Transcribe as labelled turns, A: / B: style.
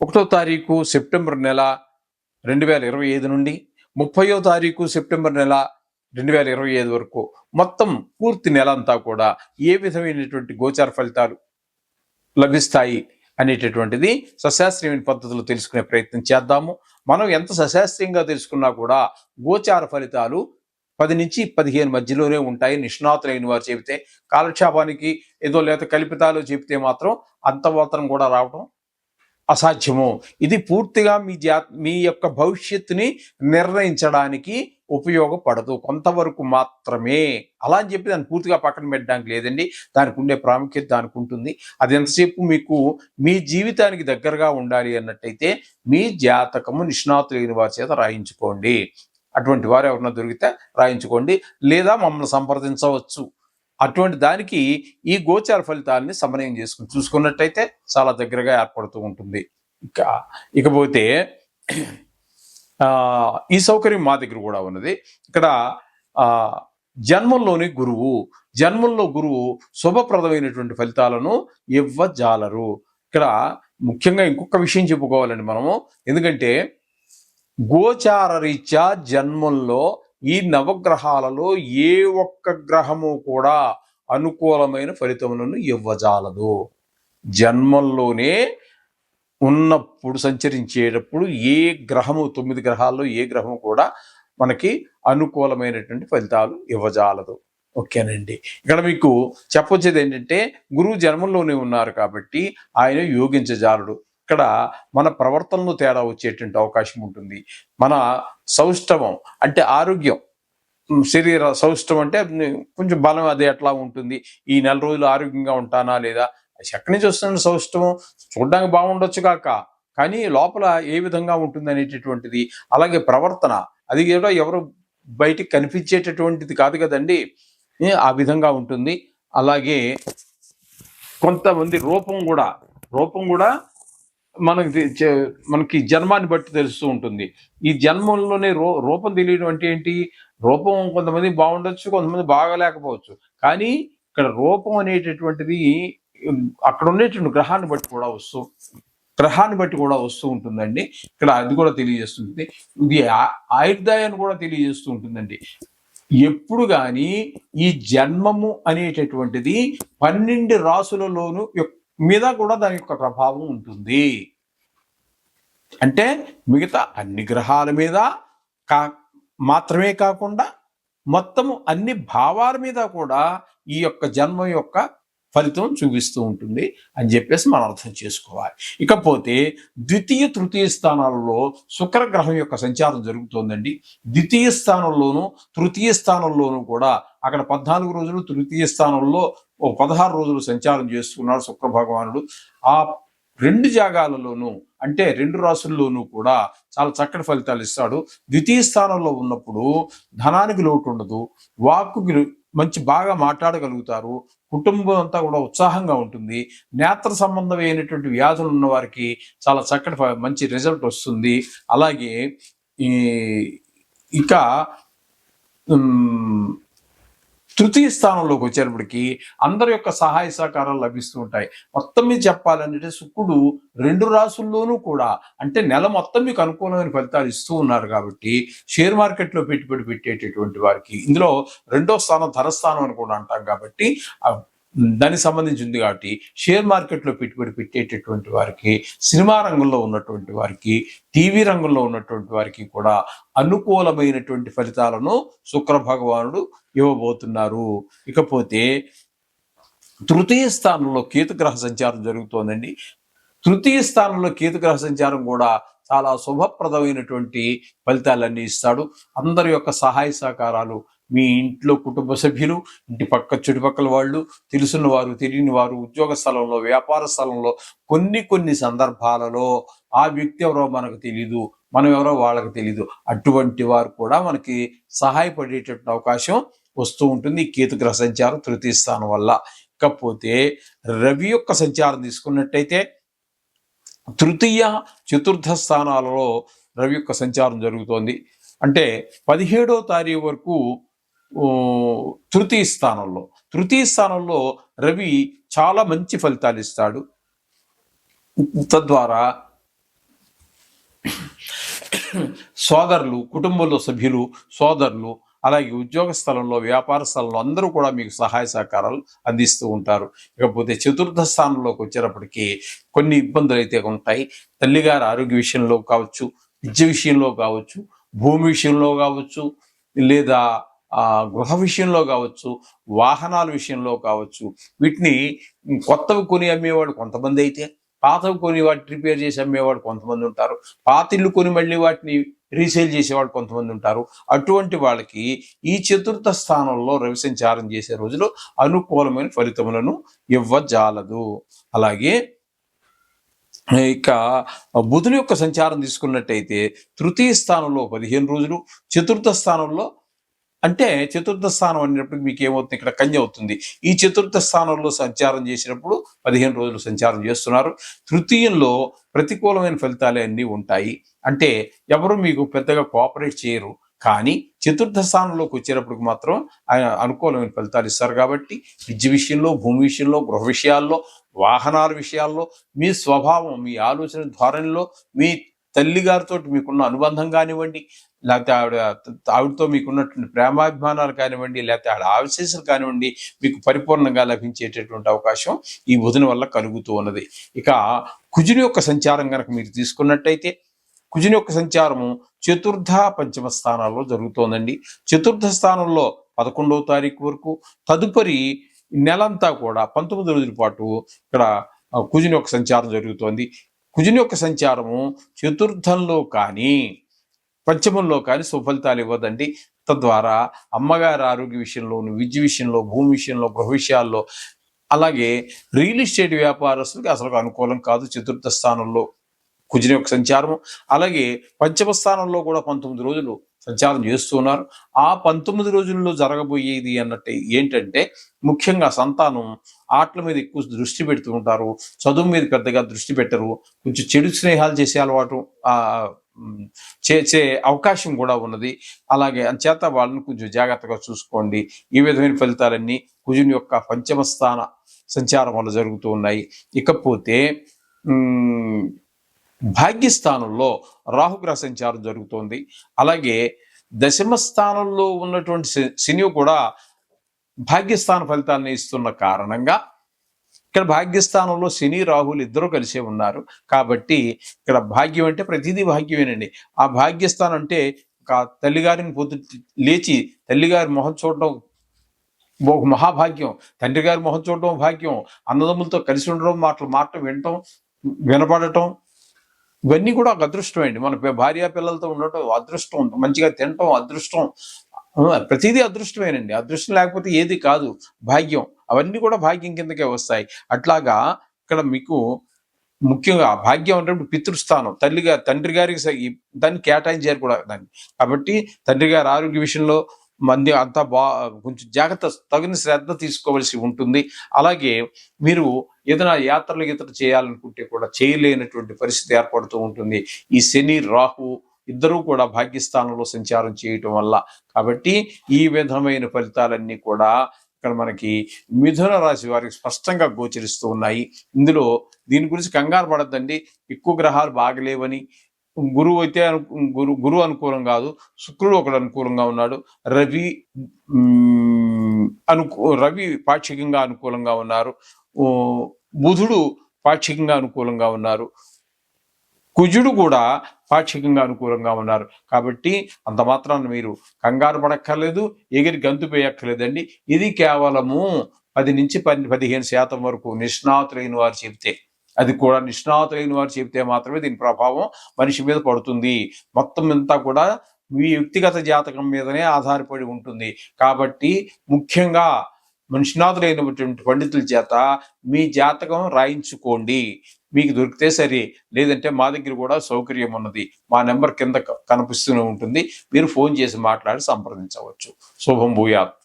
A: ఒకటో తారీఖు సెప్టెంబర్ నెల రెండు వేల ఇరవై ఐదు నుండి ముప్పయో తారీఖు సెప్టెంబర్ నెల రెండు వేల ఇరవై ఐదు వరకు. మొత్తం పూర్తి నెల అంతా కూడా ఏ విధమైనటువంటి గోచార ఫలితాలు లభిస్తాయి అనేటటువంటిది సశాస్త్రీయమైన పద్ధతులు తెలుసుకునే ప్రయత్నం చేద్దాము. మనం ఎంత సశాస్త్రీయంగా తెలుసుకున్నా కూడా గోచార ఫలితాలు పది నుంచి పదిహేను మధ్యలోనే ఉంటాయి. నిష్ణాతులైన వారు చెబితే కాలక్షేపానికి ఏదో లేత కల్పితాలు చెబితే మాత్రం అంతమాత్రం కూడా రావడం అసాధ్యము. ఇది పూర్తిగా మీ జా మీ యొక్క భవిష్యత్తుని నిర్ణయించడానికి ఉపయోగపడదు. కొంతవరకు మాత్రమే. అలా అని చెప్పి దాన్ని పూర్తిగా పక్కన పెట్టడానికి లేదండి. దానికి ఉండే ప్రాముఖ్యత దానికి ఉంటుంది. అది ఎంతసేపు మీకు మీ జీవితానికి దగ్గరగా ఉండాలి అన్నట్టయితే మీ జాతకము నిష్ణాతులైన వారి చేత రాయించుకోండి. అటువంటి వారు ఎవరన్నా దొరికితే రాయించుకోండి. లేదా మమ్మల్ని సంప్రదించవచ్చు. అటువంటి దానికి ఈ గోచార ఫలితాలని సమన్వయం చేసుకుని చూసుకున్నట్టయితే చాలా దగ్గరగా ఏర్పడుతూ ఉంటుంది. ఇక ఇకపోతే ఈ సౌకర్యం మా దగ్గర కూడా ఉన్నది. ఇక్కడ జన్మంలోని గురువు జన్మంలో గురువు శుభప్రదమైనటువంటి ఫలితాలను ఇవ్వజాలరు. ఇక్కడ ముఖ్యంగా ఇంకొక విషయం చెప్పుకోవాలండి మనము. ఎందుకంటే గోచార రీత్యా జన్మంలో ఈ నవగ్రహాలలో ఏ ఒక్క గ్రహము కూడా అనుకూలమైన ఫలితములను ఇవ్వజాలదు. జన్మంలోనే ఉన్నప్పుడు సంచరించేటప్పుడు ఏ గ్రహము తొమ్మిది గ్రహాల్లో ఏ గ్రహము కూడా మనకి అనుకూలమైనటువంటి ఫలితాలు ఇవ్వజాలదు. ఓకేనండి. ఇక్కడ మీకు చెప్పొచ్చేది ఏంటంటే గురువు జన్మంలోనే ఉన్నారు కాబట్టి ఆయన యోగించజాలడు. ఇక్కడ మన ప్రవర్తనలో తేడా వచ్చేటువంటి అవకాశం ఉంటుంది. మన సౌష్ఠవం అంటే ఆరోగ్యం. శరీర సౌష్టం అంటే కొంచెం బలం అది ఎట్లా ఉంటుంది. ఈ నెల రోజులు ఆరోగ్యంగా ఉంటానా లేదా? ఎక్కడి నుంచి వస్తుంది సౌష్ఠవం చూడడానికి బాగుండొచ్చు కాక. కానీ లోపల ఏ విధంగా ఉంటుంది అనేటటువంటిది అలాగే ప్రవర్తన అది కూడా ఎవరు బయటికి కనిపించేటటువంటిది కాదు కదండి. ఆ విధంగా ఉంటుంది. అలాగే కొంతమంది రూపం కూడా రూపం కూడా మనకి మనకి జన్మాన్ని బట్టి తెలుస్తూ ఉంటుంది. ఈ జన్మంలోనే రూ రూపం తెలియడం అంటే ఏంటి? రూపం కొంతమంది బాగుండొచ్చు కొంతమంది బాగలేకపోవచ్చు. కానీ ఇక్కడ రూపం అనేటటువంటిది అక్కడ ఉండేటువంటి గ్రహాన్ని బట్టి కూడా వస్తూ గ్రహాన్ని బట్టి కూడా వస్తూ ఉంటుందండి. ఇక్కడ అది కూడా తెలియజేస్తుంది. ఇది ఆ- ఆయుర్దాయాన్ని కూడా తెలియజేస్తూ ఉంటుందండి. ఎప్పుడు కానీ ఈ జన్మము అనేటటువంటిది పన్నెండు రాసులలోను యొక్క- మీద కూడా దాని యొక్క ప్రభావం ఉంటుంది. అంటే మిగతా అన్ని గ్రహాల మీద కా మాత్రమే కాకుండా మొత్తము అన్ని భావాల మీద కూడా ఈ యొక్క జన్మ యొక్క ఫలితం చూపిస్తూ ఉంటుంది అని చెప్పేసి మనం అర్థం చేసుకోవాలి. ఇకపోతే ద్వితీయ తృతీయ స్థానాలలో శుక్రగ్రహం యొక్క సంచారం జరుగుతోందండి. ద్వితీయ స్థానంలోనూ తృతీయ స్థానంలోనూ కూడా అక్కడ పద్నాలుగు రోజులు తృతీయ స్థానంలో ఓ పదహారు రోజులు సంచారం చేస్తున్నాడు శుక్ర భగవానుడు ఆ రెండు జాగాలలోనూ అంటే రెండు రాసుల్లోనూ కూడా చాలా చక్కటి ఫలితాలు ఇస్తాడు. ద్వితీయ స్థానంలో ఉన్నప్పుడు ధనానికి లోటు ఉండదు వాక్కుకి మంచి బాగా మాట్లాడగలుగుతారు కుటుంబం అంతా కూడా ఉత్సాహంగా ఉంటుంది. నేత్ర సంబంధమైనటువంటి వ్యాధులు ఉన్న వారికి చాలా చక్కటి ఫ- మంచి రిజల్ట్ వస్తుంది. అలాగే ఈ ఇక తృతీయ స్థానంలోకి వచ్చేటప్పటికి అందరి యొక్క సహాయ సహకారాలు లభిస్తూ ఉంటాయి. మొత్తం మీద చెప్పాలంటే శుక్రుడు రెండు రాసుల్లోనూ కూడా అంటే నెల మొత్తం మీకు అనుకూలమైన ఫలితాలు ఇస్తూ ఉన్నారు కాబట్టి షేర్ మార్కెట్లో పెట్టుబడి పెట్టేటటువంటి వారికి ఇందులో రెండో స్థానం ధనస్థానం అని కూడా అంటాం కాబట్టి దానికి సంబంధించి ఉంది కాబట్టి షేర్ మార్కెట్లో పెట్టుబడి పెట్టేటటువంటి వారికి సినిమా రంగంలో ఉన్నటువంటి వారికి టీవీ రంగంలో ఉన్నటువంటి వారికి కూడా అనుకూలమైనటువంటి ఫలితాలను శుక్ర భగవానుడు ఇవ్వబోతున్నారు. ఇకపోతే తృతీయ స్థానంలో కేతుగ్రహ సంచారం జరుగుతోందండి. తృతీయ స్థానంలో కేతుగ్రహ సంచారం కూడా చాలా శుభప్రదమైనటువంటి ఫలితాలన్నీ ఇస్తాడు. అందరి యొక్క సహాయ సహకారాలు మీ ఇంట్లో కుటుంబ సభ్యులు ఇంటి పక్క చుట్టుపక్కల వాళ్ళు తెలుసున్న వారు తెలియని వారు ఉద్యోగ స్థలంలో వ్యాపార స్థలంలో కొన్ని కొన్ని సందర్భాలలో ఆ వ్యక్తి ఎవరో మనకు తెలియదు మనం ఎవరో వాళ్ళకి తెలియదు అటువంటి వారు కూడా మనకి సహాయపడేటటువంటి అవకాశం వస్తూ ఉంటుంది. కేతుగ్రహ సంచారం తృతీయ స్థానం వల్ల. ఇకపోతే రవి యొక్క సంచారం తీసుకున్నట్టయితే తృతీయ చతుర్థ స్థానాలలో రవి యొక్క సంచారం జరుగుతోంది. అంటే పదిహేడో తారీఖు వరకు తృతీయ స్థానంలో. తృతీయ స్థానంలో రవి చాలా మంచి ఫలితాలు ఇస్తాడు. తద్వారా సోదరులు కుటుంబంలో సభ్యులు సోదరులు అలాగే ఉద్యోగ స్థలంలో వ్యాపార స్థలంలో అందరూ కూడా మీకు సహాయ సహకారాలు అందిస్తూ ఉంటారు. ఇకపోతే చతుర్థ స్థానంలోకి వచ్చేటప్పటికి కొన్ని ఇబ్బందులు అయితే ఉంటాయి. తల్లిగారి ఆరోగ్య విషయంలో కావచ్చు విద్య విషయంలో కావచ్చు భూమి విషయంలో కావచ్చు లేదా గృహ విషయంలో కావచ్చు వాహనాల విషయంలో కావచ్చు వీటిని కొత్తవి కొని అమ్మేవాడు కొంతమంది అయితే పాతవి కొని వాటిని రిపేర్ చేసి అమ్మేవాడు కొంతమంది ఉంటారు పాత ఇల్లు కొని మళ్ళీ వాటిని రీసేల్ చేసేవాడు కొంతమంది ఉంటారు. అటువంటి వాళ్ళకి ఈ చతుర్థ స్థానంలో రవి సంచారం చేసే రోజులు అనుకూలమైన ఫలితములను ఇవ్వజాలదు. అలాగే ఇక బుధుని యొక్క సంచారం తీసుకున్నట్టయితే తృతీయ స్థానంలో పదిహేను రోజులు చతుర్థ స్థానంలో అంటే చతుర్థ స్థానం అనేటప్పుడు మీకు ఏమవుతుంది ఇక్కడ కన్య అవుతుంది. ఈ చతుర్థ స్థానంలో సంచారం చేసినప్పుడు పదిహేను రోజులు సంచారం చేస్తున్నారు. తృతీయంలో ప్రతికూలమైన ఫలితాలే అన్నీ ఉంటాయి. అంటే ఎవరు మీకు పెద్దగా కోఆపరేట్ చేయరు. కానీ చతుర్థ స్థానంలోకి వచ్చేటప్పటికి మాత్రం ఆయన అనుకూలమైన ఫలితాలు ఇస్తారు కాబట్టి విద్య విషయంలో భూమి విషయంలో గృహ విషయాల్లో వాహనాల విషయాల్లో మీ స్వభావం మీ ఆలోచన ధోరణిలో మీ తల్లి గారితో మీకున్న అనుబంధం కానివ్వండి లేకపోతే ఆవిడ ఆవిడతో మీకున్నటువంటి ప్రేమాభిమానాలు కానివ్వండి లేకపోతే ఆవిడ ఆవిశేషాలు కానివ్వండి మీకు పరిపూర్ణంగా లభించేటటువంటి అవకాశం ఈ బుధుని వల్ల కలుగుతూ ఉన్నది. ఇక కుజుని యొక్క సంచారం కనుక మీరు తీసుకున్నట్టయితే కుజుని యొక్క సంచారము చతుర్థ పంచమ స్థానాల్లో జరుగుతోందండి. చతుర్థ స్థానంలో పదకొండవ తారీఖు వరకు తదుపరి నెలంతా కూడా పంతొమ్మిది రోజుల పాటు ఇక్కడ కుజుని యొక్క సంచారం జరుగుతోంది. కుజుని యొక్క సంచారము చతుర్థంలో కానీ పంచమంలో కానీ సుఫలితాలు ఇవ్వదండి. తద్వారా అమ్మగారి ఆరోగ్య విషయంలోను విద్య విషయంలో భూమి విషయంలో గృహ విషయాల్లో అలాగే రియల్ ఎస్టేట్ వ్యాపారస్తులకి అసలు అనుకూలం కాదు. చతుర్థ స్థానంలో కుజుని యొక్క సంచారం అలాగే పంచమ స్థానంలో కూడా పంతొమ్మిది రోజులు సంచారం చేస్తున్నారు ఆ పంతొమ్మిది రోజుల్లో జరగబోయేది అన్నట్టు ఏంటంటే ముఖ్యంగా సంతానం ఆటల మీద ఎక్కువ దృష్టి పెడుతూ ఉంటారు. చదువు మీద పెద్దగా దృష్టి పెట్టరు. కొంచెం చెడు స్నేహాలు చేసే అలవాటు చేసే అవకాశం కూడా ఉన్నది. అలాగే అంచేత వాళ్ళని కొంచెం జాగ్రత్తగా చూసుకోండి. ఈ విధమైన ఫలితాలన్నీ కుజుని యొక్క పంచమ స్థాన సంచారం వల్ల జరుగుతూ ఉన్నాయి. ఇకపోతే భాగ్యస్థానంలో రాహుగ్రహ సంచారం జరుగుతోంది. అలాగే దశమ స్థానంలో ఉన్నటువంటి శని కూడా భాగ్యస్థాన ఫలితాలను ఇస్తున్న కారణంగా ఇక్కడ భాగ్యస్థానంలో శని రాహులు ఇద్దరు కలిసే ఉన్నారు. కాబట్టి ఇక్కడ భాగ్యం అంటే ప్రతిదీ భాగ్యమేనండి. ఆ భాగ్యస్థానం అంటే తల్లిగారిని పొద్దు లేచి తల్లిగారి మొహం చూడడం ఒక మహాభాగ్యం. తండ్రి గారి మొహం చూడడం భాగ్యం. అన్నదమ్ములతో కలిసి ఉండడం మాటలు మాట వినటం వినపడటం ఇవన్నీ కూడా ఒక అదృష్టం అండి. మన భార్య పిల్లలతో ఉండటం అదృష్టం. మంచిగా తినటం అదృష్టం. ప్రతిదీ అదృష్టమేనండి. అదృష్టం లేకపోతే ఏది కాదు. భాగ్యం. అవన్నీ కూడా భాగ్యం కిందకే వస్తాయి. అట్లాగా ఇక్కడ మీకు ముఖ్యంగా భాగ్యం అంటే పితృస్థానం. తల్లిగా తండ్రి గారికి దాన్ని కేటాయించారు కూడా దాన్ని. కాబట్టి తండ్రి గారి ఆరోగ్య విషయంలో మంది అంతా బా కొంచెం జాగ్రత్త తగిన శ్రద్ధ తీసుకోవాల్సి ఉంటుంది. అలాగే మీరు ఏదైనా యాత్రలు ఇతర చేయాలనుకుంటే కూడా చేయలేనటువంటి పరిస్థితి ఏర్పడుతూ ఉంటుంది. ఈ శని రాహు ఇద్దరూ కూడా భాగ్యస్థానంలో సంచారం చేయటం వల్ల. కాబట్టి ఈ విధమైన ఫలితాలన్నీ కూడా ఇక్కడ మనకి మిథున రాశి వారికి స్పష్టంగా గోచరిస్తూ ఉన్నాయి. ఇందులో దీని గురించి కంగారు పడద్దండి. ఎక్కువ గ్రహాలు బాగలేవని. గురువు అయితే అను గురు గురువు అనుకూలం కాదు. శుక్రుడు ఒకడు అనుకూలంగా ఉన్నాడు. రవి అనుకూ రవి పాక్షికంగా అనుకూలంగా ఉన్నారు. బుధుడు పాక్షికంగా అనుకూలంగా ఉన్నారు. కుజుడు కూడా పాక్షికంగా అనుకూలంగా ఉన్నారు. కాబట్టి అంత మాత్రాన మీరు కంగారు పడక్కర్లేదు ఎగిరి గంతు వేయక్కర్లేదండి ఇది కేవలము పది నుంచి పది పదిహేను శాతం వరకు నిష్ణాతులైన వారు చెబితే అది కూడా నిష్ణాతులైన వారు చెబితే మాత్రమే దీని ప్రభావం మనిషి మీద పడుతుంది. మొత్తం అంతా కూడా మీ వ్యక్తిగత జాతకం మీదనే ఆధారపడి ఉంటుంది. కాబట్టి ముఖ్యంగా నిష్ణాతులైనటువంటి పండితుల చేత మీ జాతకం రాయించుకోండి. మీకు దొరికితే సరే లేదంటే మా దగ్గర కూడా సౌకర్యం ఉన్నది. మా నెంబర్ కింద కనిపిస్తూనే ఉంటుంది. మీరు ఫోన్ చేసి మాట్లాడి సంప్రదించవచ్చు. శుభం భూయాత్.